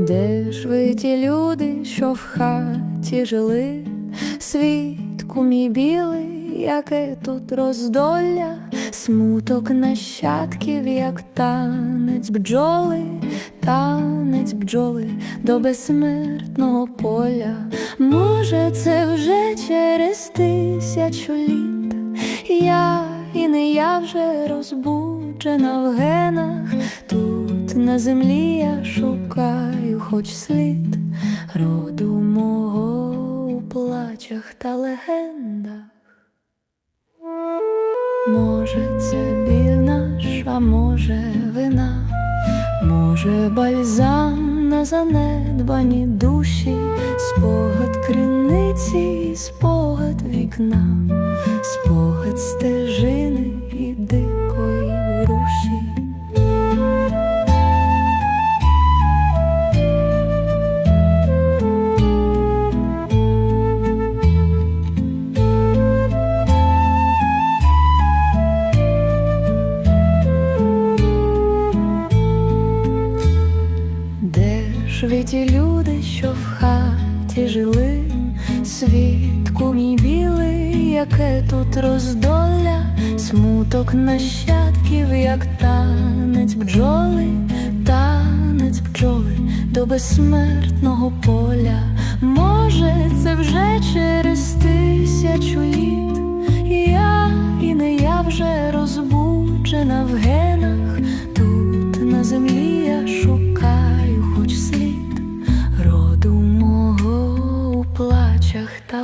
Де ж ви ті люди, що в хаті жили? Світку мій білий, яке тут роздолля, смуток нащадків, як танець бджоли, танець бджоли до безсмертного поля. Може, це вже через тисячу літ. Я і не я вже розбуджена в генах. На землі я шукаю, хоч слід роду мого у плачах та легендах. Може, це біль наш, а може вина, може бальзам на занедбані душі, спогад криниці, спогад вікна, спогад стежини ви люди, що в хаті жили, світку мій білий, яке тут роздоля, смуток нащадків, як танець бджоли, танець бджоли до безсмертного поля. Може, це вже через тисячу літ, я і не я вже розбуджена в геть. Та